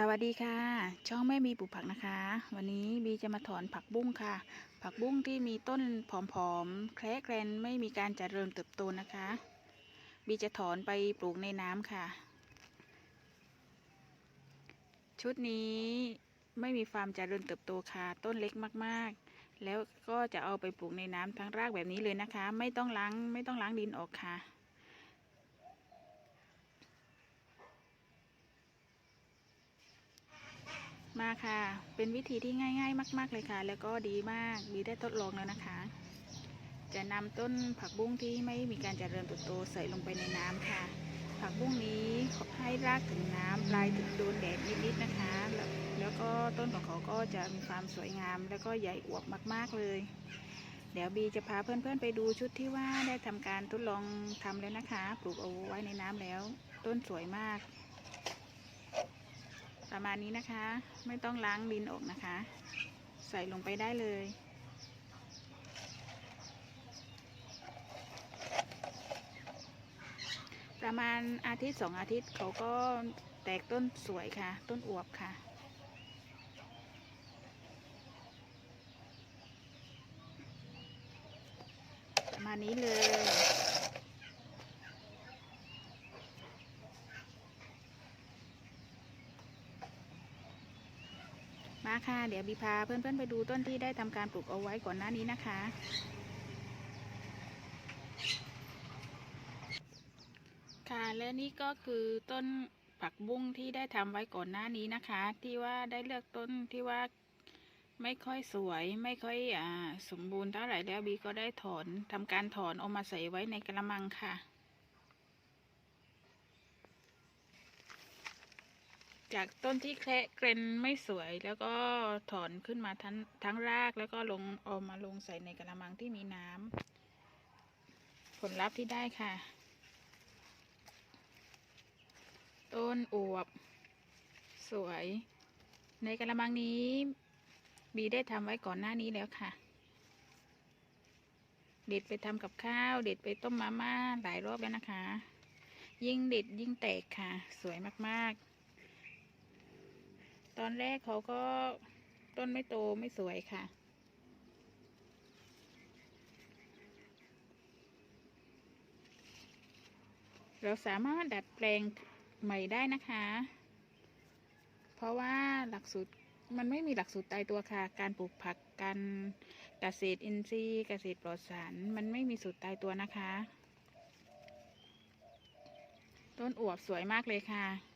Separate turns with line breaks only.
สวัสดีค่ะ ช่องแม่มีปลูกผักนะคะ วันนี้บีจะมาถอนผักบุ้งค่ะ ผักบุ้งที่มีต้นผอมๆแคละแกรนไม่มีการเจริญเติบโตนะคะ บีจะถอนไปปลูกในน้ำค่ะ ชุดนี้ไม่มีความเจริญเติบโตค่ะ ต้นเล็กมากๆ แล้วก็จะเอาไปปลูกในน้ำทั้งรากแบบนี้เลยนะคะ ไม่ต้องล้างไม่ต้องล้างดินออกค่ะ มาค่ะ เป็นวิธีที่ง่าย ๆ มาก ๆเลยค่ะ แล้วก็ดีมากบีได้ทดลองแล้วนะคะ จะนำต้นผักบุ้งที่ไม่มีการเจริญเติบโตใส่ลงไปในน้ำค่ะ ผักบุ้งนี้ให้รากถึงน้ำปลายถึงโดนแดดนิดๆนะคะแล้วแล้วก็ต้นของเขาก็จะมีความสวยงาม แล้วก็ใหญ่อวบมากๆเลย เดี๋ยวบีจะพาเพื่อนๆไปดูชุดที่ว่าได้ทำการทดลองทำแล้วนะคะ ปลูกเอาไว้ในน้ำแล้ว ต้นสวยมาก ประมาณนี้นะคะ ไม่ต้องล้างดินออกนะคะ ใส่ลงไปได้เลยประมาณอาทิตย์สองอาทิตย์เขาก็แตกต้นสวยค่ะ ต้นอวบค่ะ ประมาณนี้เลย มา ค่ะ เดี๋ยวบีพาเพื่อนๆไปดูต้นที่ได้ทำการปลูกเอาไว้ก่อนหน้านี้นะคะ ค่ะและนี่ก็คือต้นผักบุ้งที่ได้ทำไว้ก่อนหน้านี้นะคะ ที่ว่าได้เลือกต้นที่ว่าไม่ค่อยสวยไม่ค่อยอ่าสมบูรณ์เท่าไหร่แล้วบีก็ได้ถอนทำการถอนเอามาใส่ไว้ในกระมังค่ะ จากต้นที่แคระเกรนไม่สวย แล้วก็ถอนขึ้นมาทั้งทั้งรากแล้วก็ลงเอามาลงใส่ในกระมังที่มีน้ำผลลัพธ์ที่ได้ค่ะ ต้นอวบ สวย ในกระมังนี้บีได้ทำไว้ก่อนหน้านี้แล้วค่ะ เด็ดไปทำกับข้าว เด็ดไปต้มมาม่าหลายรอบแล้วนะคะ ยิ่งเด็ดยิ่งแตกค่ะ สวยมากๆ ตอนแรกเขาก็ต้นไม่โตไม่สวยค่ะ เราสามารถดัดแปลงใหม่ได้นะคะ เพราะว่าหลักสูตรมันไม่มีหลักสูตรตายตัวค่ะ การปลูกผักการเกษตรอินทรีย์เกษตรปลอดสาร มันไม่มีสูตรตายตัวนะคะ ต้นอวบสวยมากเลยค่ะ